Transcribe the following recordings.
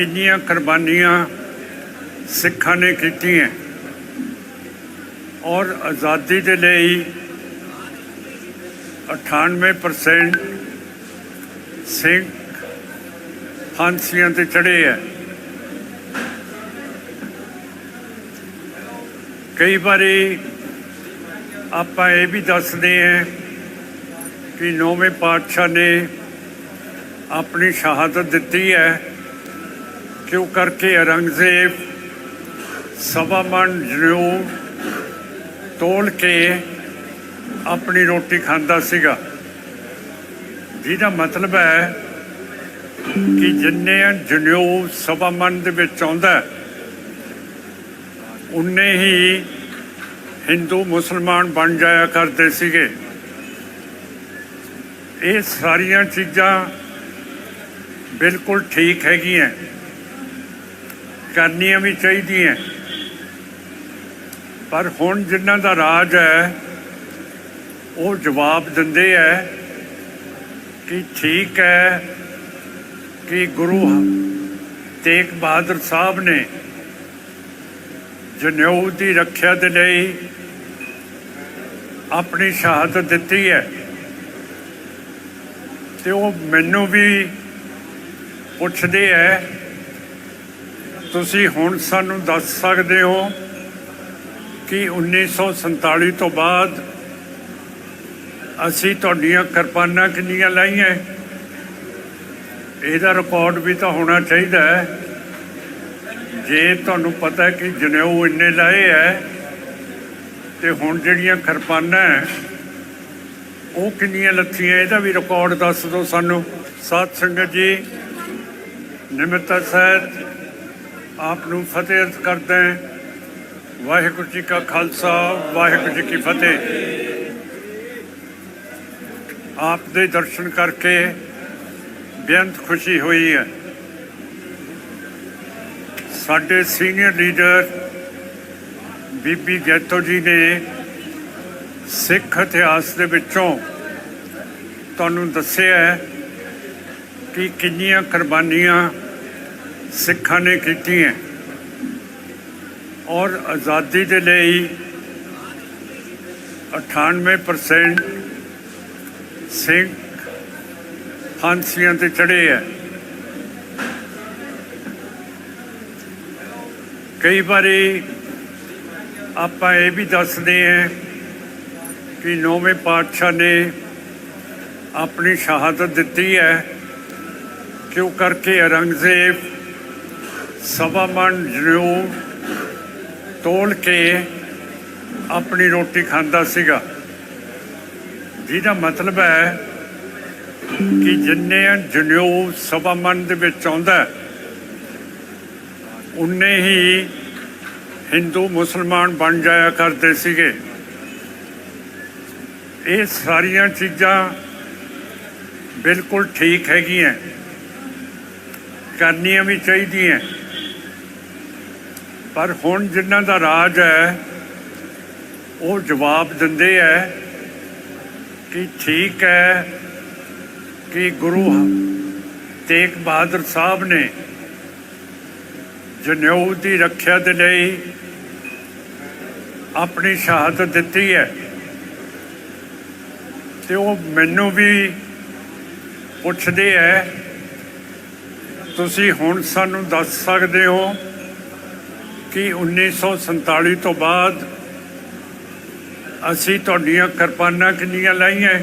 ਕਿੰਨੀਆਂ ਕੁਰਬਾਨੀਆਂ ਸਿੱਖਾਂ ਨੇ ਕੀਤੀਆਂ। ਔਰ ਆਜ਼ਾਦੀ ਦੇ ਲਈ 98% ਸਿੰਘ ਫਾਂਸੀਆਂ ਤੇ ਚੜੇ ਹੈ ਕਈ ਵਾਰੀ ਆਪਾਂ ਇਹ ਵੀ ਦੱਸਦੇ ਹਾਂ ਕਿ ਨੌਵੇਂ ਪਾਤਸ਼ਾਹ ਨੇ ਆਪਣੀ ਸ਼ਹਾਦਤ ਦਿੱਤੀ ਹੈ। ਕਿਉਂ ਕਰਕੇ ਔਰੰਗਜ਼ੇਬ ਸਵਾ ਮਣ ਜਨੇਊ ਤੋਲ ਕੇ ਆਪਣੀ ਰੋਟੀ ਖਾਂਦਾ ਸੀਗਾ? ਜਿਹਦਾ ਮਤਲਬ ਹੈ ਕਿ ਜਿੰਨੇ ਜਨੇਊ ਸਵਾ ਮਨ ਦੇ ਵਿੱਚ ਆਉਂਦਾ, ਉਨੇ ਹੀ ਹਿੰਦੂ ਮੁਸਲਮਾਨ ਬਣ ਜਾਇਆ ਕਰਦੇ ਸੀਗੇ। ਇਹ ਸਾਰੀਆਂ ਚੀਜ਼ਾਂ ਬਿਲਕੁਲ ਠੀਕ ਹੈਗੀਆਂ। ਕਰਨੀਆਂ ਵੀ ਚਾਹੀਦੀਆਂ। ਪਰ ਹੁਣ ਜਿਨ੍ਹਾਂ ਦਾ ਰਾਜ ਹੈ, ਉਹ ਜਵਾਬ ਦਿੰਦੇ ਹੈ ਕਿ ਠੀਕ ਹੈ ਕਿ ਗੁਰੂ ਤੇਗ ਬਹਾਦਰ ਸਾਹਿਬ ਨੇ ਜਨੇਊ ਦੀ ਰੱਖਿਆ ਦੇ ਲਈ ਆਪਣੀ ਸ਼ਹਾਦਤ ਦਿੱਤੀ ਹੈ। ਤੇ ਉਹ ਮੈਨੂੰ ਵੀ ਪੁੱਛਦੇ ਹੈ ਤੁਸੀਂ ਹੁਣ ਸਾਨੂੰ ਦੱਸ ਸਕਦੇ ਹੋ ਕਿ 1947 ਤੋਂ ਬਾਅਦ ਅਸੀਂ ਤੁਹਾਡੀਆਂ ਕਿਰਪਾਨਾਂ ਕਿੰਨੀਆਂ ਲਾਈਆਂ? ਇਹਦਾ ਰਿਕਾਰਡ ਵੀ ਤਾਂ ਹੋਣਾ ਚਾਹੀਦਾ ਹੈ। ਜੇ ਤੁਹਾਨੂੰ ਪਤਾ ਹੈ ਕਿ ਜਨੇਊ ਇੰਨੇ ਲਾਏ ਹੈ ਤੇ ਹੁਣ ਜਿਹੜੀਆਂ ਕਿਰਪਾਨਾਂ ਹੈ, ਉਹ ਕਿੰਨੀਆਂ ਲੱਥੀਆਂ, ਇਹਦਾ ਵੀ ਰਿਕਾਰਡ ਦੱਸ ਦਿਓ ਸਾਨੂੰ। ਸਾਧ ਸੰਗਤ ਜੀ ਨਿਮਿਤ ਸਾਹਿਬ ਆਪ ਨੂੰ ਫਤਿਹ ਅਰਜ਼ ਕਰਦੇ ਹਾਂ। ਵਾਹਿਗੁਰੂ ਜੀ ਕਾ ਖਾਲਸਾ, ਵਾਹਿਗੁਰੂ ਜੀ ਕੀ ਫਤਿਹ। ਆਪ ਦੇ ਦਰਸ਼ਨ ਕਰਕੇ ਬੇਅੰਤ ਖੁਸ਼ੀ ਹੋਈ ਹੈ। ਸਾਡੇ ਸੀਨੀਅਰ ਲੀਡਰ ਬੀਬੀ ਜੈਤੋ ਜੀ ਨੇ ਸਿੱਖ ਇਤਿਹਾਸ ਦੇ ਵਿੱਚੋਂ ਤੁਹਾਨੂੰ ਦੱਸਿਆ ਕਿ ਕਿੰਨੀਆਂ ਕੁਰਬਾਨੀਆਂ ਸਿੱਖਾਂ ਨੇ ਕੀਤੀਆਂ ਔਰ ਆਜ਼ਾਦੀ ਦੇ ਲਈ 98% ਸਿੰਘ ਫਾਂਸੀਆਂ ਤੇ ਚੜੇ ਹੈ ਕਈ ਵਾਰੀ ਆਪਾਂ ਇਹ ਵੀ ਦੱਸਦੇ ਹਾਂ ਕਿ ਨੌਵੇਂ ਪਾਤਸ਼ਾਹ ਨੇ ਆਪਣੀ ਸ਼ਹਾਦਤ ਦਿੱਤੀ ਹੈ ਕਿਉਂ ਕਰਕੇ ਔਰੰਗਜ਼ੇਬ ਸਵਾ ਮਣ ਜਨੇਊ ਤੋਲ ਕੇ ਆਪਣੀ ਰੋਟੀ ਖਾਂਦਾ ਸੀਗਾ। ਜਿਹਦਾ ਮਤਲਬ ਹੈ ਕਿ ਜਿੰਨੇ ਜਨੇਊ ਸਵਾ ਮਣ ਦੇ ਵਿੱਚ ਆਉਂਦਾ ਉਨੇ ਹੀ ਹਿੰਦੂ ਮੁਸਲਮਾਨ ਬਣ ਜਾਇਆ ਕਰਦੇ ਸੀਗੇ। ਇਹ ਸਾਰੀਆਂ ਚੀਜ਼ਾਂ ਬਿਲਕੁਲ ਠੀਕ ਹੈਗੀਆਂ। ਕਰਨੀਆਂ ਵੀ ਚਾਹੀਦੀਆਂ। ਪਰ ਹੁਣ ਜਿਨ੍ਹਾਂ ਦਾ ਰਾਜ ਹੈ, ਉਹ ਜਵਾਬ ਦਿੰਦੇ ਹੈ ਕਿ ਠੀਕ ਹੈ ਕਿ ਗੁਰੂ ਤੇਗ ਬਹਾਦਰ ਸਾਹਿਬ ਨੇ ਜਨੇਊ ਦੀ ਰੱਖਿਆ ਦੇ ਲਈ ਆਪਣੀ ਸ਼ਹਾਦਤ ਦਿੱਤੀ ਹੈ। ਤੇ ਉਹ ਮੈਨੂੰ ਵੀ ਪੁੱਛਦੇ ਹੈ, ਤੁਸੀਂ ਹੁਣ ਸਾਨੂੰ ਦੱਸ ਸਕਦੇ ਹੋ ਕਿ 1947 ਤੋਂ ਬਾਅਦ ਅਸੀਂ ਤੁਹਾਡੀਆਂ ਕਿਰਪਾਨਾਂ ਕਿੰਨੀਆਂ ਲਾਈਆਂ?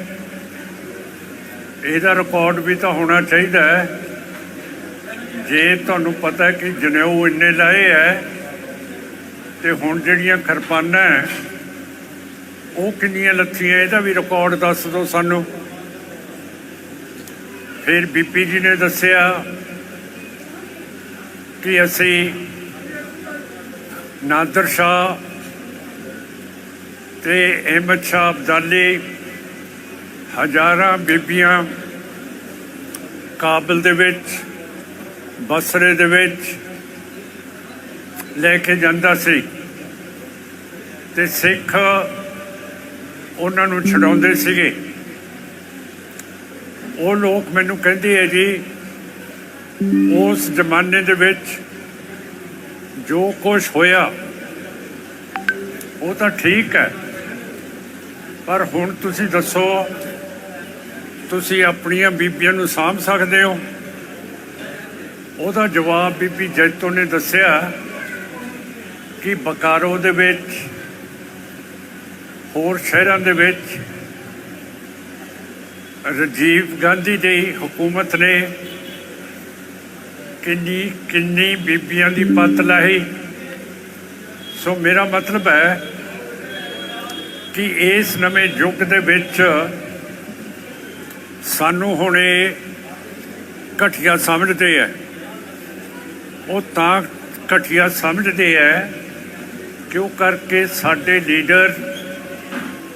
ਇਹਦਾ ਰਿਕਾਰਡ ਵੀ ਤਾਂ ਹੋਣਾ ਚਾਹੀਦਾ ਹੈ। ਜੇ ਤੁਹਾਨੂੰ ਪਤਾ ਕਿ ਜਨੇਊ ਇੰਨੇ ਲਾਏ ਹੈ, ਤੇ ਹੁਣ ਜਿਹੜੀਆਂ ਕਿਰਪਾਨਾਂ ਉਹ ਕਿੰਨੀਆਂ ਲੱਥੀਆਂ, ਇਹਦਾ ਵੀ ਰਿਕਾਰਡ ਦੱਸ ਦਿਓ ਸਾਨੂੰ। ਫਿਰ ਬੀਪੀ ਜੀ ਨੇ ਦੱਸਿਆ ਕਿ ਅਸੀਂ ਨਾਦਰ ਸ਼ਾਹ ਤੇ ਅਹਿਮਦ ਸ਼ਾਹ ਅਬਦਾਲੀ, ਹਜ਼ਾਰਾਂ ਬੀਬੀਆਂ ਕਾਬਲ ਦੇ ਵਿੱਚ, ਬਸਰੇ ਦੇ ਵਿੱਚ ਲੈ ਕੇ ਜਾਂਦਾ ਸੀ ਤੇ ਸਿੱਖ ਉਹਨਾਂ ਨੂੰ ਛਡਾਉਂਦੇ ਸੀਗੇ। ਉਹ ਲੋਕ ਮੈਨੂੰ ਕਹਿੰਦੇ ਆ ਜੀ, ਉਸ ਜ਼ਮਾਨੇ ਦੇ ਵਿੱਚ ਜੋ ਕੁਝ ਹੋਇਆ, ਉਹ ਤਾਂ ਠੀਕ ਹੈ। ਪਰ ਹੁਣ ਤੁਸੀਂ ਦੱਸੋ, ਤੁਸੀਂ ਆਪਣੀਆਂ ਬੀਬੀਆਂ ਨੂੰ ਸਾਂਭ ਸਕਦੇ ਹੋ? ਉਹਦਾ ਜਵਾਬ ਬੀਬੀ ਜੈਤੋ ਨੇ ਦੱਸਿਆ ਕਿ ਬਕਾਰੋ ਦੇ ਵਿੱਚ, ਹੋਰ ਸ਼ਹਿਰਾਂ ਦੇ ਵਿੱਚ, ਰਾਜੀਵ ਗਾਂਧੀ ਦੀ ਹਕੂਮਤ ਨੇ ਕਿੰਨੀ ਕਿੰਨੀ ਬੀਬੀਆਂ ਦੀ ਪੱਤ ਲਾਹੀ। ਸੋ ਮੇਰਾ ਮਤਲਬ ਹੈ ਕਿ ਇਸ ਨਵੇਂ ਯੁੱਗ ਦੇ ਵਿੱਚ ਸਾਨੂੰ ਹੁਣ ਇਹ ਘਟੀਆ ਸਮਝਦੇ ਆ। ਉਹ ਤਾਂ ਘਟੀਆ ਸਮਝਦੇ ਆ ਕਿਉਂ ਕਰਕੇ ਸਾਡੇ ਲੀਡਰ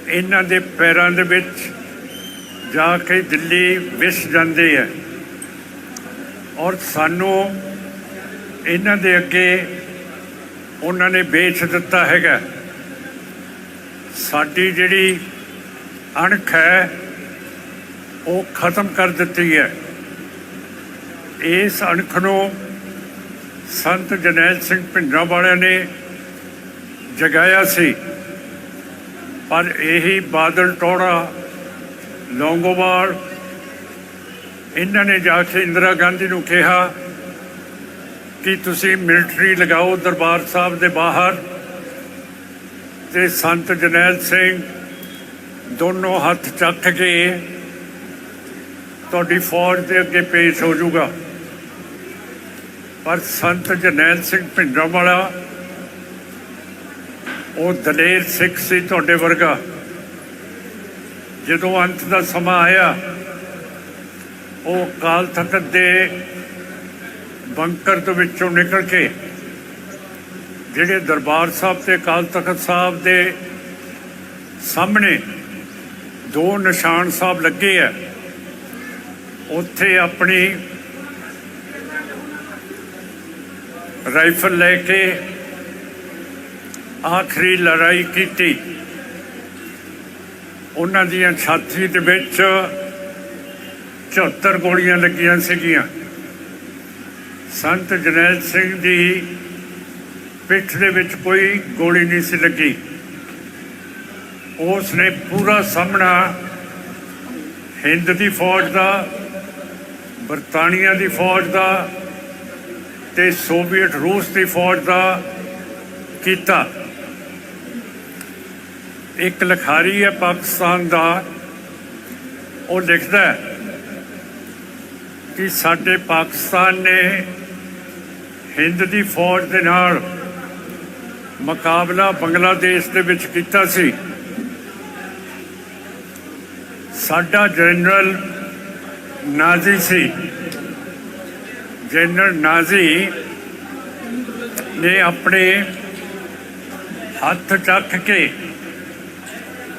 ਇਹਨਾਂ ਦੇ ਪੈਰਾਂ ਦੇ ਵਿੱਚ ਜਾ ਕੇ ਦਿੱਲੀ ਵਿਸ ਜਾਂਦੇ ਆ। ਔਰ ਸਾਨੂੰ ਇਹਨਾਂ ਦੇ ਅੱਗੇ ਉਹਨਾਂ ਨੇ ਵੇਚ ਦਿੱਤਾ ਹੈਗਾ। ਸਾਡੀ ਜਿਹੜੀ ਅਣਖ ਹੈ, ਉਹ ਖਤਮ ਕਰ ਦਿੱਤੀ ਹੈ। ਇਸ ਅਣਖ ਨੂੰ ਸੰਤ ਜਨੈਲ ਸਿੰਘ ਭਿੰਡਰਾਂ ਵਾਲਿਆਂ ਨੇ ਜਗਾਇਆ ਸੀ। ਪਰ ਇਹੀ ਬਾਦਲ ਟੋੜਾ ਲੌਂਗੋਵਾਲ ਇਹਨਾਂ ਨੇ ਜਾ ਕੇ ਇੰਦਰਾ ਗਾਂਧੀ ਨੂੰ ਕਿਹਾ ਕਿ ਤੁਸੀਂ ਮਿਲਟਰੀ ਲਗਾਓ ਦਰਬਾਰ ਸਾਹਿਬ ਦੇ ਬਾਹਰ ਤੇ ਸੰਤ ਜਰਨੈਲ ਸਿੰਘ ਦੋਨੋਂ ਹੱਥ ਚੱਕ ਕੇ ਤੁਹਾਡੀ ਫੌਜ ਦੇ ਅੱਗੇ ਪੇਸ਼ ਹੋ ਜਾਊਗਾ। ਪਰ ਸੰਤ ਜਰਨੈਲ ਸਿੰਘ ਭਿੰਡਰਾਂ ਵਾਲਾ ਉਹ ਦਲੇਰ ਸਿੱਖ ਸੀ ਤੁਹਾਡੇ ਵਰਗਾ। ਜਦੋਂ ਅੰਤ ਦਾ ਸਮਾਂ ਆਇਆ ਉਹ ਕਾਲ ਤਖਤ ਦੇ ਬੰਕਰ ਤੋਂ ਵਿੱਚੋਂ ਨਿਕਲ ਕੇ ਜਿਹੜੇ ਦਰਬਾਰ ਸਾਹਿਬ ਤੇ ਕਾਲ ਤਖਤ ਸਾਹਿਬ ਦੇ ਸਾਹਮਣੇ ਦੋ ਨਿਸ਼ਾਨ ਸਾਹਿਬ ਲੱਗੇ ਆ, ਉੱਥੇ ਆਪਣੀ ਰਾਈਫਲ ਲੈ ਕੇ ਆਖਰੀ ਲੜਾਈ ਕੀਤੀ। ਉਹਨਾਂ ਦੀਆਂ ਛਾਤੀ ਦੇ ਵਿੱਚ 74 ਗੋਲੀਆਂ ਲੱਗੀਆਂ ਸੀਗੀਆਂ। ਸੰਤ ਜਨੈਲ ਸਿੰਘ ਦੀ ਪਿੱਠ ਦੇ ਵਿੱਚ ਕੋਈ ਗੋਲੀ ਨਹੀਂ ਸੀ ਲੱਗੀ। ਉਸ ਨੇ ਪੂਰਾ ਸਾਹਮਣਾ ਹਿੰਦ ਦੀ ਫੌਜ ਦਾ, ਬਰਤਾਨੀਆ ਦੀ ਫੌਜ ਦਾ ਤੇ ਸੋਵੀਅਤ ਰੂਸ ਦੀ ਫੌਜ ਦਾ ਕੀਤਾ। ਇੱਕ ਲਖਾਰੀ ਹੈ ਪਾਕਿਸਤਾਨ ਦਾ, ਉਹ ਲਿਖਦਾ ਹੈ ਕਿ ਸਾਡੇ ਪਾਕਿਸਤਾਨ ਨੇ ਹਿੰਦ ਦੀ ਫੌਜ ਦੇ ਨਾਲ ਮੁਕਾਬਲਾ ਬੰਗਲਾਦੇਸ਼ ਦੇ ਵਿੱਚ ਕੀਤਾ ਸੀ। ਸਾਡਾ ਜਨਰਲ ਨਾਜ਼ੀ ਸੀ। ਜਨਰਲ ਨਾਜ਼ੀ ਨੇ ਆਪਣੇ ਹੱਥ ਚੱਕ ਕੇ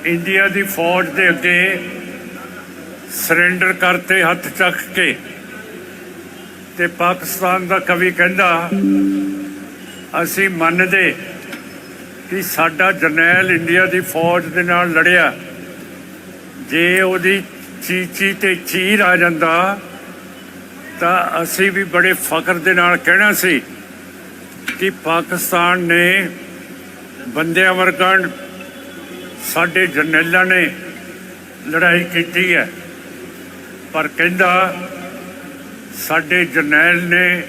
ਇੰਡੀਆ ਦੀ ਫੌਜ ਦੇ ਅੱਗੇ ਸਰੈਂਡਰ ਕਰਤੇ ਹੱਥ ਚੱਕ ਕੇ। ਤੇ ਪਾਕਿਸਤਾਨ ਦਾ ਕਵੀ ਕਹਿੰਦਾ, ਅਸੀਂ ਮੰਨਦੇ ਕਿ ਸਾਡਾ ਜਰਨੈਲ ਇੰਡੀਆ ਦੀ ਫੌਜ ਦੇ ਨਾਲ ਲੜਿਆ। ਜੇ ਉਹਦੀ ਚੀਚੀ ਤੇ ਚੀਰ ਆ ਜਾਂਦਾ, ਤਾਂ ਅਸੀਂ ਵੀ ਬੜੇ ਫਖਰ ਦੇ ਨਾਲ ਕਹਿਣਾ ਸੀ ਕਿ ਪਾਕਿਸਤਾਨ ਨੇ ਬੰਦਿਆਂ ਵਰਗਣ ਸਾਡੇ ਜਰਨੈਲਾਂ ਨੇ ਲੜਾਈ ਕੀਤੀ ਹੈ। ਪਰ ਕਹਿੰਦਾ ਸਾਡੇ ਜਰਨੈਲ ਨੇ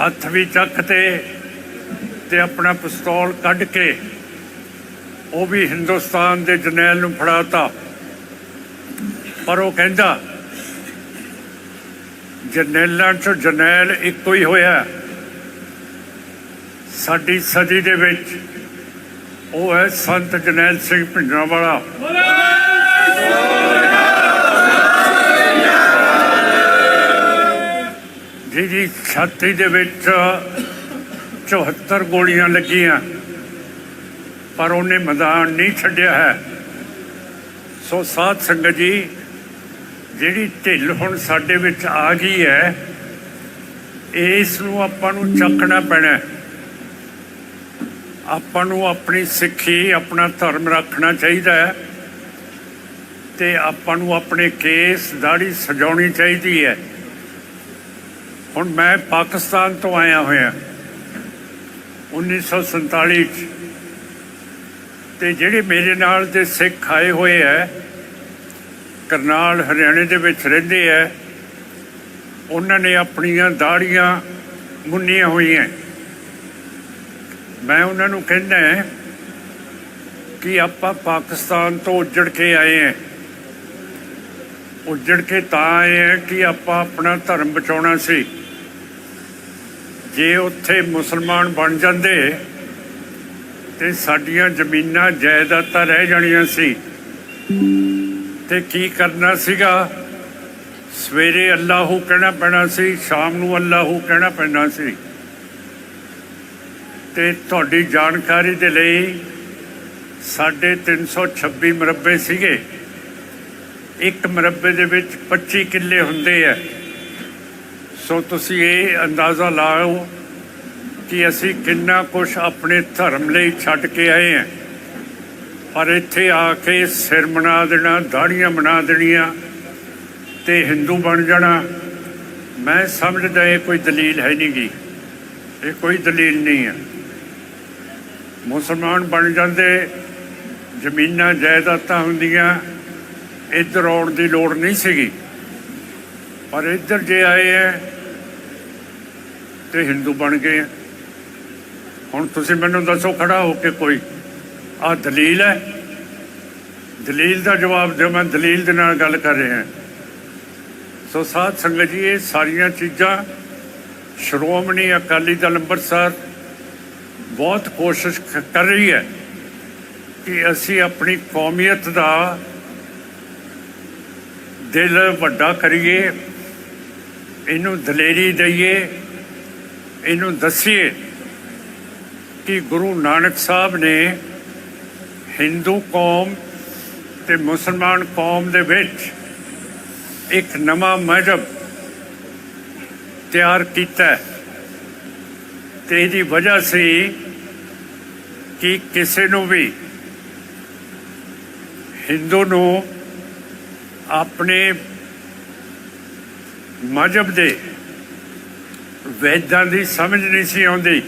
ਹੱਥ ਵੀ ਚੱਕ ਤੇ ਤੇ ਆਪਣਾ ਪਿਸਤੌਲ ਕੱਢ ਕੇ ਉਹ ਵੀ ਹਿੰਦੁਸਤਾਨ ਦੇ ਜਰਨੈਲ ਨੂੰ ਫੜਾਤਾ। ਪਰ ਉਹ ਕਹਿੰਦਾ, ਜਰਨੈਲਾਂ ਚੋਂ ਜਰਨੈਲ ਇੱਕੋ ਹੀ ਹੋਇਆ। ਸਾਡੀ ਸਦੀ ਦੇ ਵਿੱਚ ਉਹ ਹੈ ਸੰਤ ਜਰਨੈਲ ਸਿੰਘ ਭਿੰਡਰਾਂ ਵਾਲਾ ਜਿਹਦੀ ਛਾਤੀ ਦੇ ਵਿੱਚ 74 ਗੋਲੀਆਂ ਲੱਗੀਆਂ। ਪਰ ਉਹਨੇ ਮੈਦਾਨ ਨਹੀਂ ਛੱਡਿਆ ਹੈ। ਸੋ ਸਾਧ ਸੰਗਤ ਜੀ, ਜਿਹੜੀ ਢਿੱਲ ਹੁਣ ਸਾਡੇ ਵਿੱਚ ਆ ਗਈ ਹੈ, ਇਸ ਨੂੰ ਆਪਾਂ ਨੂੰ ਚੱਕਣਾ ਪੈਣਾ ਆਪਾਂ ਨੂੰ ਆਪਣੀ ਸਿੱਖੀ, ਆਪਣਾ ਧਰਮ ਰੱਖਣਾ ਚਾਹੀਦਾ ਹੈ ਤੇ ਆਪਾਂ ਨੂੰ ਆਪਣੇ ਕੇਸ ਦਾੜੀ ਸਜਾਉਣੀ ਚਾਹੀਦੀ ਹੈ। ਹੁਣ ਮੈਂ ਪਾਕਿਸਤਾਨ ਤੋਂ ਆਇਆ ਹੋਇਆ। 1947 ਚ। ਤੇ ਜਿਹੜੇ ਮੇਰੇ ਨਾਲ ਦੇ ਸਿੱਖ ਆਏ ਹੋਏ ਐ ਕਰਨਾਲ ਹਰਿਆਣੇ ਦੇ ਵਿੱਚ ਰਹਿੰਦੇ ਐ ਉਹਨਾਂ ਨੇ ਆਪਣੀਆਂ ਦਾੜੀਆਂ ਮੁੰਨੀਆਂ ਹੋਈਆਂ। ਮੈਂ ਉਹਨਾਂ ਨੂੰ ਕਹਿੰਦਾ ਕਿ ਆਪਾਂ ਪਾਕਿਸਤਾਨ ਤੋਂ ਉੱਜੜ ਕੇ ਆਏ ਹਾਂ। ਉੱਜੜ ਕੇ ਤਾਂ ਆਏ ਹਾਂ ਕਿ ਆਪਾਂ ਆਪਣਾ ਧਰਮ ਬਚਾਉਣਾ ਸੀ। ਜੇ ਉੱਥੇ ਮੁਸਲਮਾਨ ਬਣ ਜਾਂਦੇ ਤੇ ਸਾਡੀਆਂ ਜ਼ਮੀਨਾਂ ਜਾਇਦਾਦਾਂ ਰਹਿ ਜਾਣੀਆਂ ਸੀ। ਤੇ ਕੀ ਕਰਨਾ ਸੀਗਾ? ਸਵੇਰੇ ਅੱਲਾਹੂ ਕਹਿਣਾ ਪੈਣਾ ਸੀ, ਸ਼ਾਮ ਨੂੰ ਅੱਲਾਹੂ ਕਹਿਣਾ ਪੈਣਾ ਸੀ। ਤੇ ਤੁਹਾਡੀ ਜਾਣਕਾਰੀ ਦੇ ਲਈ ਸਾਡੇ 326 ਮਰਬੇ ਸੀਗੇ। ਇੱਕ ਮਰਬੇ ਦੇ ਵਿੱਚ 25 ਕਿੱਲੇ ਹੁੰਦੇ ਆ। ਸੋ ਤੁਸੀਂ ਇਹ ਅੰਦਾਜ਼ਾ ਲਾਓ ਕਿ ਅਸੀਂ ਕਿੰਨਾ ਕੁਝ ਆਪਣੇ ਧਰਮ ਲਈ ਛੱਡ ਕੇ ਆਏ ਹਾਂ। ਪਰ ਇੱਥੇ ਆ ਕੇ ਸਿਰ ਬਣਾ ਦੇਣਾ, ਦਾੜੀਆਂ ਬਣਾ ਦੇਣੀਆਂ ਤੇ ਹਿੰਦੂ ਬਣ ਜਾਣਾ, ਮੈਂ ਸਮਝਦਾ ਇਹ ਕੋਈ ਦਲੀਲ ਹੈ ਨਹੀਂ ਗੀ ਇਹ ਕੋਈ ਦਲੀਲ ਨਹੀਂ ਹੈ। ਮੁਸਲਮਾਨ ਬਣ ਜਾਂਦੇ, ਜ਼ਮੀਨਾਂ ਜਾਇਦਾਦਾਂ ਹੁੰਦੀਆਂ, ਇੱਧਰ ਆਉਣ ਦੀ ਲੋੜ ਨਹੀਂ ਸੀਗੀ। ਪਰ ਇੱਧਰ ਜੇ ਆਏ ਹੈ ਤੇ ਹਿੰਦੂ ਬਣ ਗਏ ਹੈ। ਹੁਣ ਤੁਸੀਂ ਮੈਨੂੰ ਦੱਸੋ ਖੜਾ ਹੋ ਕੇ ਕੋਈ। ਆ ਦਲੀਲ ਹੈ? ਦਲੀਲ ਦਾ ਜਵਾਬ ਦਿਓ, ਮੈਂ ਦਲੀਲ ਦੇ ਨਾਲ ਗੱਲ ਕਰ ਰਿਹਾ। ਸੋ ਸਾਧ ਸੰਗਤ ਜੀ, ਇਹ ਸਾਰੀਆਂ ਚੀਜ਼ਾਂ ਸ਼੍ਰੋਮਣੀ ਅਕਾਲੀ ਦਲ ਅੰਮ੍ਰਿਤਸਰ ਬਹੁਤ ਕੋਸ਼ਿਸ਼ ਕਰ ਰਹੀ ਹੈ ਕਿ ਅਸੀਂ ਆਪਣੀ ਕੌਮੀਅਤ ਦਾ ਦਿਲ ਵੱਡਾ ਕਰੀਏ, ਇਹਨੂੰ ਦਲੇਰੀ ਦਈਏ। ਇਹਨੂੰ ਦੱਸੀਏ ਕਿ ਗੁਰੂ ਨਾਨਕ ਸਾਹਿਬ ਨੇ ਹਿੰਦੂ ਕੌਮ ਤੇ ਮੁਸਲਮਾਨ ਕੌਮ ਦੇ ਵਿੱਚ ਇੱਕ ਨਵਾਂ ਮਜ਼ਹਬ ਤਿਆਰ ਕੀਤਾ ਹੈ। ਤੇ ਇਹਦੀ ਵਜ੍ਹਾ ਸੀ ਕਿ ਕਿਸੇ ਨੂੰ ਵੀ ਹਿੰਦੂ ਨੂੰ ਆਪਣੇ ਮਜ਼ਹਬ ਦੇ ਵੈਦਾਂ ਦੀ ਸਮਝ ਨਹੀਂ ਸੀ ਆਉਂਦੀ।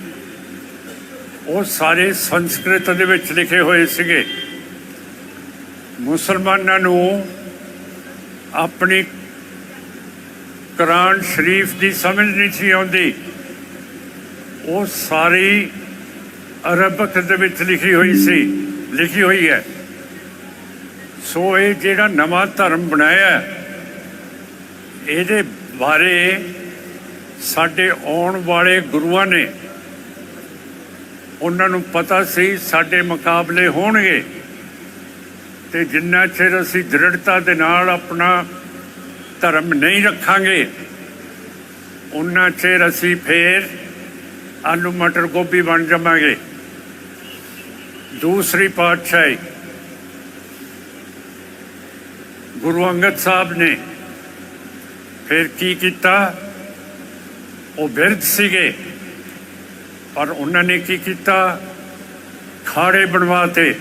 ਉਹ ਸਾਰੇ ਸੰਸਕ੍ਰਿਤ ਦੇ ਵਿੱਚ ਲਿਖੇ ਹੋਏ ਸੀਗੇ। ਮੁਸਲਮਾਨਾਂ ਨੂੰ ਆਪਣੀ ਕੁਰਾਨ ਸ਼ਰੀਫ ਦੀ ਸਮਝ ਨਹੀਂ ਸੀ ਆਉਂਦੀ। ਉਹ ਸਾਰੀ ਅਰਬਕ ਦੇ ਵਿੱਚ ਲਿਖੀ ਹੋਈ ਸੀ, ਲਿਖੀ ਹੋਈ ਹੈ। ਸੋ ਇਹ ਜਿਹੜਾ ਨਵਾਂ ਧਰਮ ਬਣਾਇਆ, ਇਹਦੇ ਬਾਰੇ ਸਾਡੇ ਆਉਣ ਵਾਲੇ ਗੁਰੂਆਂ ਨੇ ਉਹਨਾਂ ਨੂੰ ਪਤਾ ਸੀ ਸਾਡੇ ਮੁਕਾਬਲੇ ਹੋਣਗੇ। ਤੇ ਜਿੰਨਾ ਚਿਰ ਅਸੀਂ ਦ੍ਰਿੜਤਾ ਦੇ ਨਾਲ ਆਪਣਾ ਧਰਮ ਨਹੀਂ ਰੱਖਾਂਗੇ, ਉਹਨਾਂ ਚਿਰ ਅਸੀਂ ਫੇਰ ਆਲੂ ਮਟਰ ਗੋਭੀ ਬਣ ਜਾਵਾਂਗੇ। ਦੂਸਰੀ ਪਾਤਸ਼ਾਹੀ ਗੁਰੂ ਅੰਗਦ ਸਾਹਿਬ ਨੇ ਫਿਰ ਕੀ ਕੀਤਾ? ਉਹ ਬਿਰਧ ਸੀਗੇ। ਪਰ ਉਹਨਾਂ ਨੇ ਕੀ ਕੀਤਾ? ਖਾੜੇ ਬਣਵਾਤੇ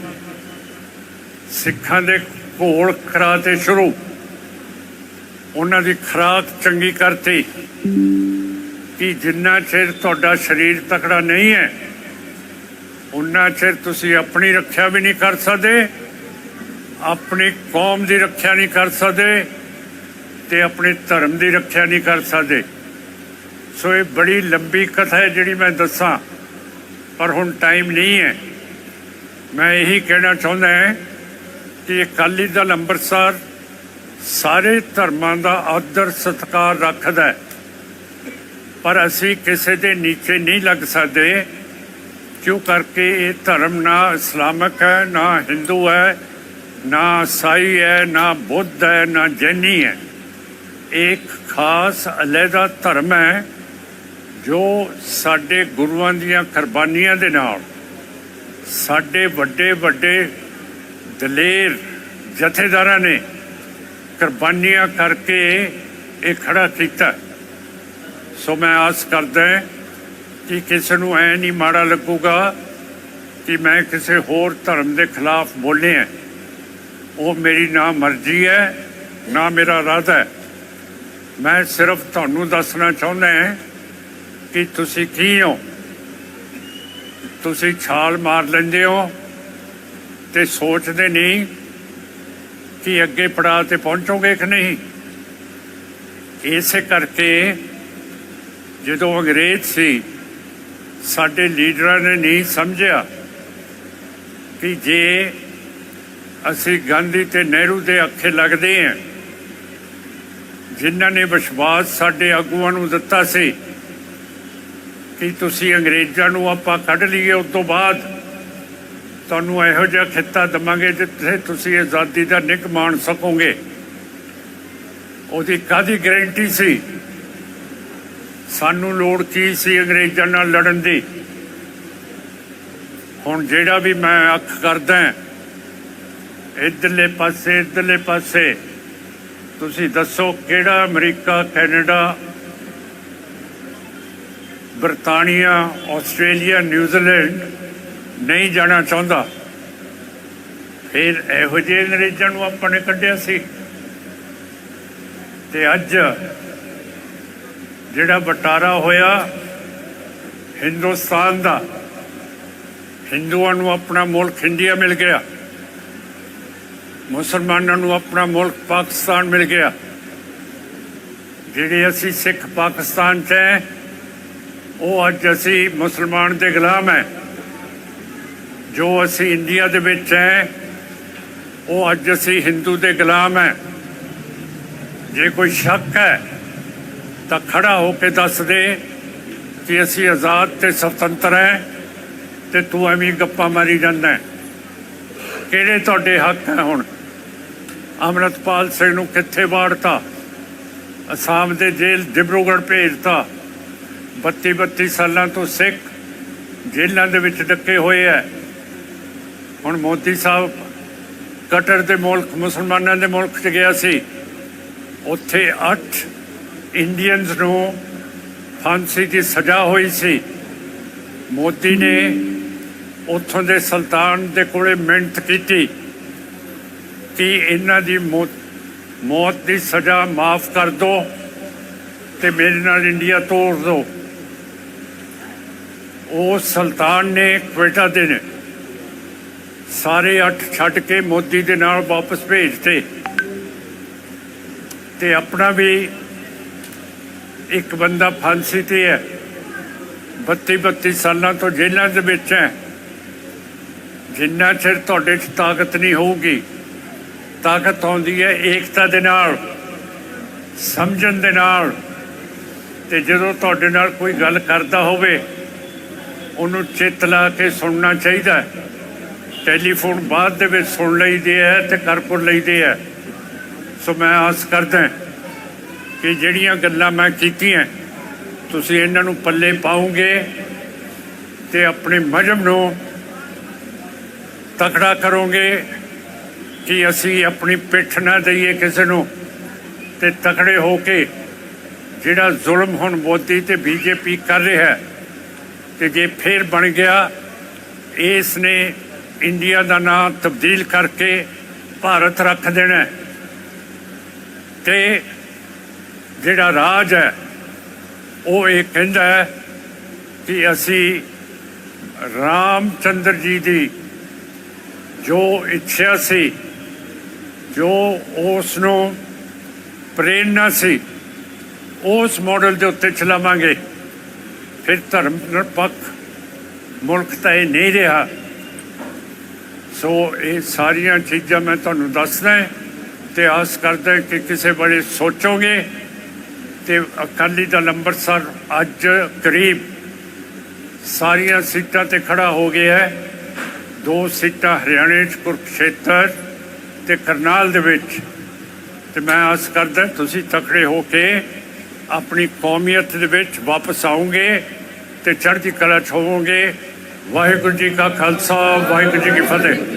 ਸਿੱਖਾਂ ਦੇ ਘੋਲ ਕਰਾਤੇ ਸ਼ੁਰੂ। ਉਹਨਾਂ ਦੀ ਖਰਾਕ ਚੰਗੀ ਕਰਤੀ ਕਿ ਜਿੰਨਾ ਚਿਰ ਤੁਹਾਡਾ ਸਰੀਰ ਤਕੜਾ ਨਹੀਂ ਹੈ, ਉਨਾ ਚਿਰ ਤੁਸੀਂ ਆਪਣੀ ਰੱਖਿਆ ਵੀ ਨਹੀਂ ਕਰ ਸਕਦੇ, ਆਪਣੀ ਕੌਮ ਦੀ ਰੱਖਿਆ ਨਹੀਂ ਕਰ ਸਕਦੇ ਤੇ ਆਪਣੇ ਧਰਮ ਦੀ ਰੱਖਿਆ ਨਹੀਂ ਕਰ ਸਕਦੇ। ਸੋ ਇਹ ਬੜੀ ਲੰਬੀ ਕਥਾ ਹੈ ਜਿਹੜੀ ਮੈਂ ਦੱਸਾਂ, ਪਰ ਹੁਣ ਟਾਈਮ ਨਹੀਂ ਹੈ। ਮੈਂ ਇਹੀ ਕਹਿਣਾ ਚਾਹੁੰਦਾ ਹਾਂ ਕਿ ਅਕਾਲੀ ਦਲ ਅੰਮ੍ਰਿਤਸਰ ਸਾਰੇ ਧਰਮਾਂ ਦਾ ਆਦਰ ਸਤਿਕਾਰ ਰੱਖਦਾ ਪਰ ਅਸੀਂ ਕਿਸੇ ਦੇ ਨੀਚੇ ਨਹੀਂ ਲੱਗ ਸਕਦੇ, ਕਿਉਂ ਕਰਕੇ ਇਹ ਧਰਮ ਨਾ ਇਸਲਾਮਿਕ ਹੈ, ਨਾ ਹਿੰਦੂ ਹੈ, ਨਾ ਸਾਈ ਹੈ, ਨਾ ਬੁੱਧ ਹੈ, ਨਾ ਜੈਨੀ ਹੈ। ਇੱਕ ਖਾਸ ਅਲੱਗਾ ਧਰਮ ਹੈ ਜੋ ਸਾਡੇ ਗੁਰੂਆਂ ਦੀਆਂ ਕੁਰਬਾਨੀਆਂ ਦੇ ਨਾਲ ਸਾਡੇ ਵੱਡੇ ਵੱਡੇ ਦਲੇਰ ਜਥੇਦਾਰਾਂ ਨੇ ਕੁਰਬਾਨੀਆਂ ਕਰਕੇ ਇਹ ਖੜਾ ਕੀਤਾ। ਸੋ ਮੈਂ ਆਸ ਕਰਦਾ ਕਿ ਕਿਸੇ ਨੂੰ ਐ ਨਹੀਂ ਮਾੜਾ ਲੱਗੂਗਾ ਕਿ ਮੈਂ ਕਿਸੇ ਹੋਰ ਧਰਮ ਦੇ ਖਿਲਾਫ ਬੋਲਿਆ ਉਹ ਮੇਰੀ ਨਾ ਮਰਜ਼ੀ ਹੈ, ਨਾ ਮੇਰਾ ਇਰਾਦਾ ਹੈ। ਮੈਂ ਸਿਰਫ ਤੁਹਾਨੂੰ ਦੱਸਣਾ ਚਾਹੁੰਦਾ ਹਾਂ ਕਿ ਤੁਸੀਂ ਕੀ ਹੋ? ਤੁਸੀਂ ਛਾਲ ਮਾਰ ਲੈਂਦੇ ਹੋ ਤੇ ਸੋਚਦੇ ਨਹੀਂ ਕਿ ਅੱਗੇ ਪੜਾਅ ਤੇ ਪਹੁੰਚੋਗੇ ਕਿ ਨਹੀਂ? ਇਸੇ ਕਰਕੇ ਜਦੋਂ ਅੰਗਰੇਜ਼ ਸੀ, ਸਾਡੇ ਲੀਡਰਾਂ ਨੇ ਨਹੀਂ ਸਮਝਿਆ ਕਿ ਜੇ ਅਸੀਂ ਗਾਂਧੀ ਤੇ ਨਹਿਰੂ ਦੇ ਅੱਖੇ ਲੱਗਦੇ ਹਾਂ, ਜਿਨ੍ਹਾਂ ਨੇ ਵਿਸ਼ਵਾਸ ਸਾਡੇ ਆਗੂਆਂ ਨੂੰ ਦਿੱਤਾ ਸੀ ਕਿ ਤੁਸੀਂ ਅੰਗਰੇਜ਼ਾਂ ਨੂੰ ਆਪਾਂ ਕੱਢ ਲਈਏ ਉਸ ਤੋਂ ਬਾਅਦ? ਤੁਹਾਨੂੰ ਇਹੋ ਜਿਹਾ ਖਿੱਤਾ ਦਵਾਂਗੇ ਜਿੱਥੇ ਤੁਸੀਂ ਆਜ਼ਾਦੀ ਦਾ ਨਿੱਘ ਮਾਣ ਸਕੋਗੇ। ਉਹਦੀ ਕਾਦੀ ਗਾਰੰਟੀ ਸੀ? ਸਾਨੂੰ ਲੋੜ ਕੀ ਸੀ ਅੰਗਰੇਜ਼ਾਂ ਨਾਲ ਲੜਨ ਦੀ? ਹੁਣ ਜਿਹੜਾ ਵੀ ਮੈਂ ਅੱਖ ਕਰਦਾ ਇਧਰਲੇ ਪਾਸੇ ਇਧਰਲੇ ਪਾਸੇ, ਤੁਸੀਂ ਦੱਸੋ ਕਿਹੜਾ ਅਮਰੀਕਾ, ਕੈਨੇਡਾ ਬਰਤਾਨੀਆ, ਆਸਟ੍ਰੇਲੀਆ ਨਿਊਜ਼ੀਲੈਂਡ ਨਹੀਂ ਜਾਣਾ ਚਾਹੁੰਦਾ। ਫਿਰ ਇਹੋ ਜਿਹੇ ਅੰਗਰੇਜ਼ਾਂ ਨੂੰ ਆਪਾਂ ਨੇ ਕੱਢਿਆ ਸੀ। ਤੇ ਅੱਜ ਜਿਹੜਾ ਵਟਾਰਾ ਹੋਇਆ ਹਿੰਦੁਸਤਾਨ ਦਾ, ਹਿੰਦੂਆਂ ਨੂੰ ਆਪਣਾ ਮੁਲਕ ਇੰਡੀਆ ਮਿਲ ਗਿਆ। ਮੁਸਲਮਾਨਾਂ ਨੂੰ ਆਪਣਾ ਮੁਲਕ ਪਾਕਿਸਤਾਨ ਮਿਲ ਗਿਆ। ਜਿਹੜੇ ਅਸੀਂ ਸਿੱਖ ਪਾਕਿਸਤਾਨ 'ਚ ਹੈ ਉਹ ਅੱਜ ਅਸੀਂ ਮੁਸਲਮਾਨ ਦੇ ਗੁਲਾਮ ਹੈ। ਜੋ ਅਸੀਂ ਇੰਡੀਆ ਦੇ ਵਿੱਚ ਹੈ, ਉਹ ਅੱਜ ਅਸੀਂ ਹਿੰਦੂ ਦੇ ਗੁਲਾਮ ਹੈ। ਜੇ ਕੋਈ ਸ਼ੱਕ ਹੈ, ਤਾਂ ਖੜਾ ਹੋ ਕੇ ਦੱਸ ਦੇ ਕਿ ਅਸੀਂ ਆਜ਼ਾਦ ਤੇ ਸੁਤੰਤਰ ਹੈ ਤੇ ਤੂੰ ਐਵੇਂ ਗੱਪਾਂ ਮਾਰੀ ਜਾਂਦਾ ਹੈ। ਕਿਹੜੇ ਤੁਹਾਡੇ ਹੱਕ ਹੈ ਹੁਣ? ਅਮਰਤਪਾਲ ਸਿੰਘ ਨੂੰ ਕਿੱਥੇ ਵਾੜਤਾ? ਅਸਾਮ ਦੇ ਜੇਲ੍ਹ ਡਿਬਰੂਗੜ੍ਹ ਭੇਜਤਾ। 32 32 ਸਾਲਾਂ ਤੋਂ ਸਿੱਖ ਜੇਲ੍ਹਾਂ ਦੇ ਵਿੱਚ ਡੱਕੇ ਹੋਏ ਹੈ ਹੁਣ ਮੋਦੀ ਸਾਹਿਬ ਕਟਰ ਦੇ ਮੁਲਕ, ਮੁਸਲਮਾਨਾਂ ਦੇ ਮੁਲਕ 'ਚ ਗਿਆ ਸੀ। ਉੱਥੇ 8 ਇੰਡੀਅਨਸ ਨੂੰ ਫਾਂਸੀ ਦੀ ਸਜ਼ਾ ਹੋਈ ਸੀ। ਮੋਦੀ ਨੇ ਉੱਥੋਂ ਦੇ ਸੁਲਤਾਨ ਦੇ ਕੋਲੇ ਮਿਹਨਤ ਕੀਤੀ ਕਿ ਇਹਨਾਂ ਦੀ ਮੌਤ ਮੌਤ ਦੀ ਸਜ਼ਾ ਮਾਫ ਕਰ ਦਿਓ ਤੇ ਮੇਰੇ ਨਾਲ ਇੰਡੀਆ ਤੋੜ ਦਿਓ ਉਹ ਸੁਲਤਾਨ ਨੇ ਕੁਵੇਟਾ ਦੇ ਨੇ। ਸਾਰੇ ਅੱਠ ਛੱਡ ਕੇ ਮੋਦੀ ਦੇ ਨਾਲ ਵਾਪਸ ਭੇਜਤੇ ਤੇ ਆਪਣਾ ਵੀ ਇੱਕ ਬੰਦਾ ਫਾਂਸੀ ਤੇ ਹੈ। 32 32 ਸਾਲਾਂ ਤੋਂ ਜੇਲ੍ਹਾਂ ਦੇ ਵਿੱਚ ਹੈ। ਜਿੰਨਾ ਚਿਰ ਤੁਹਾਡੇ 'ਚ ਤਾਕਤ ਨਹੀਂ ਹੋਊਗੀ, ਤਾਕਤ ਆਉਂਦੀ ਹੈ ਏਕਤਾ ਦੇ ਨਾਲ, ਸਮਝਣ ਦੇ ਨਾਲ। ਤੇ ਜਦੋਂ ਤੁਹਾਡੇ ਨਾਲ ਕੋਈ ਗੱਲ ਕਰਦਾ ਹੋਵੇ ਉਹਨੂੰ ਚਿੱਤ ਲਾ ਕੇ ਸੁਣਨਾ ਚਾਹੀਦਾ ਟੈਲੀਫੋਨ ਬਾਅਦ ਦੇ ਵਿੱਚ ਸੁਣ ਲਈਦੇ ਹੈ ਤੇ ਕਰਪੁਰ ਲਈਦੇ ਹੈ ਸੋ ਮੈਂ ਆਸ ਕਰਦਾ ਕਿ ਜਿਹੜੀਆਂ ਗੱਲਾਂ ਮੈਂ ਕੀਤੀਆਂ, ਤੁਸੀਂ ਇਹਨਾਂ ਨੂੰ ਪੱਲੇ ਪਾਉਂਗੇ ਤੇ ਆਪਣੇ ਮਜਮ ਨੂੰ ਤਕੜਾ ਕਰੋਗੇ ਕਿ ਅਸੀਂ ਆਪਣੀ ਪਿੱਠ ਨਾ ਦਈਏ ਕਿਸੇ ਨੂੰ ਤੇ ਤਕੜੇ ਹੋ ਕੇ ਜਿਹੜਾ ਜ਼ੁਲਮ ਹੁਣ ਮੋਦੀ ਤੇ ਬੀਜੇਪੀ ਕਰ ਰਿਹਾ ਹੈ ਤੇ ਜੇ ਫੇਰ ਬਣ ਗਿਆ, ਇਸ ਨੇ ਇੰਡੀਆ ਦਾ ਨਾਮ ਤਬਦੀਲ ਕਰਕੇ ਭਾਰਤ ਰੱਖ ਦੇਣਾ ਹੈ। ਤੇ ਜਿਹੜਾ ਰਾਜ ਹੈ, ਉਹ ਇਹ ਕਹਿੰਦਾ ਹੈ ਕਿ ਅਸੀਂ ਰਾਮਚੰਦਰ ਜੀ ਦੀ ਜੋ ਇੱਛਾ ਸੀ, ਜੋ ਉਸ ਨੂੰ ਪ੍ਰੇਰਨਾ ਸੀ, ਉਸ ਮਾਡਲ ਦੇ ਉੱਤੇ ਚਲਾਵਾਂਗੇ ਫਿਰ ਧਰਮ ਨਿਰਪੱਖ ਮੁਲਕ ਤਾਂ ਇਹ ਨਹੀਂ ਰਿਹਾ। ਸੋ ਇਹ ਸਾਰੀਆਂ ਚੀਜ਼ਾਂ ਮੈਂ ਤੁਹਾਨੂੰ ਦੱਸਦਾ ਹੈ ਤੇ ਆਸ ਕਰਦਾ ਕਿ ਕਿਸੇ ਵੇਲੇ ਸੋਚੋਗੇ ਤੇ ਅਕਾਲੀ ਦਲ ਅੰਮ੍ਰਿਤਸਰ ਅੱਜ ਕਰੀਬ ਸਾਰੀਆਂ ਸੀਟਾਂ ਤੇ ਖੜਾ ਹੋ ਗਿਆ ਹੈ। ਦੋ ਸੀਟਾਂ ਹਰਿਆਣੇ ਚ ਕੁਰਕਸ਼ੇਤਰ ਤੇ ਕਰਨਾਲ ਦੇ ਵਿੱਚ। ਤੇ ਮੈਂ ਆਸ ਕਰਦਾ ਤੁਸੀਂ ਤਕੜੇ ਹੋ ਕੇ ਆਪਣੀ ਕੌਮੀਅਤ ਦੇ ਵਿੱਚ ਵਾਪਸ ਆਓਗੇ ਤੇ ਚੜ੍ਹਦੀ ਕਲਾ ਚ ਵਾਹਿਗੁਰੂ ਜੀ ਕਾ ਖਾਲਸਾ, ਵਾਹਿਗੁਰੂ ਜੀ ਕੀ ਫਤਿਹ।